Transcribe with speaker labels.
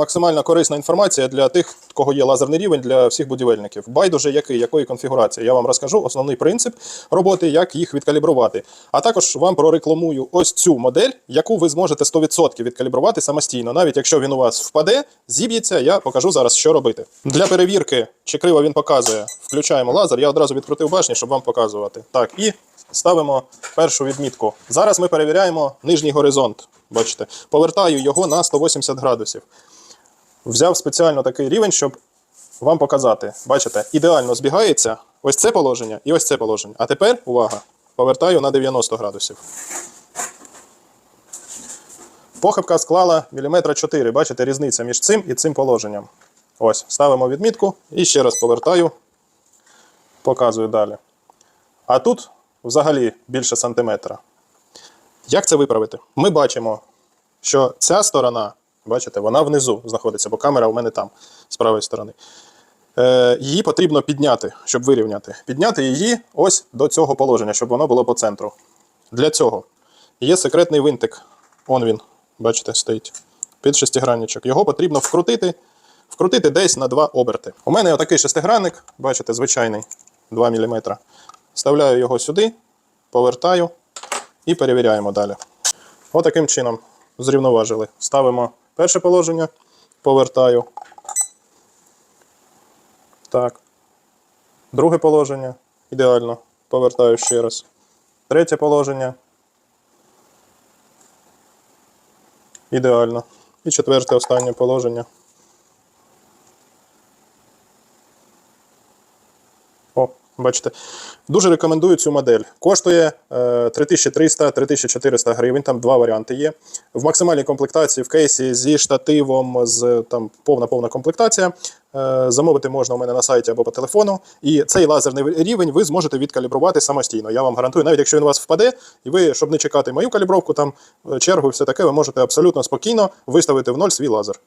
Speaker 1: максимально корисна інформація для тих, кого є лазерний рівень для всіх будівельників. Байдуже який, якої конфігурації. Я вам розкажу основний принцип роботи, як їх відкалібрувати. А також вам прорекламую ось цю модель, яку ви зможете 100% відкалібрувати самостійно. Навіть якщо він у вас впаде, зіб'ється, я покажу зараз, що робити. Для перевірки, чи криво він показує, включаємо лазер. Я одразу відкрутив башні, щоб вам показувати. Так, і ставимо першу відмітку. Зараз ми перевіряємо нижній горизонт. Бачите, повертаю його на 180 градусів. Взяв спеціально такий рівень, щоб вам показати. Бачите, ідеально збігається ось це положення і ось це положення. А тепер, увага, повертаю на 90 градусів. Похибка склала міліметра 4. Бачите, різниця між цим і цим положенням. Ось, ставимо відмітку і ще раз повертаю, показую далі. А тут взагалі більше сантиметра. Як це виправити? Ми бачимо, що ця сторона, бачите, вона внизу знаходиться, бо камера у мене там, з правої сторони. Е, її потрібно підняти, щоб вирівняти. Підняти її ось до цього положення, щоб воно було по центру. Для цього є секретний винтик. Он він, бачите, стоїть під шестигранничок. Його потрібно вкрутити, вкрутити десь на 2 оберти. У мене отакий шестигранник, бачите, звичайний 2 мм. Вставляю його сюди, повертаю і перевіряємо далі. Отаким чином зрівноважили. Ставимо перше положення, повертаю. Так. Друге положення. Ідеально. Повертаю ще раз. Третє положення. Ідеально. І четверте останнє положення. Бачите. Дуже рекомендую цю модель. Коштує е, 3300-3400 гривень, там два варіанти є. В максимальній комплектації в кейсі зі штативом, з там повна повна комплектація. Е, замовити можна у мене на сайті або по телефону. І цей лазерний рівень ви зможете відкалібрувати самостійно. Я вам гарантую, навіть якщо він у вас впаде, і ви, щоб не чекати мою калібровку, там е, чергу все таке, ви можете абсолютно спокійно виставити в ноль свій лазер.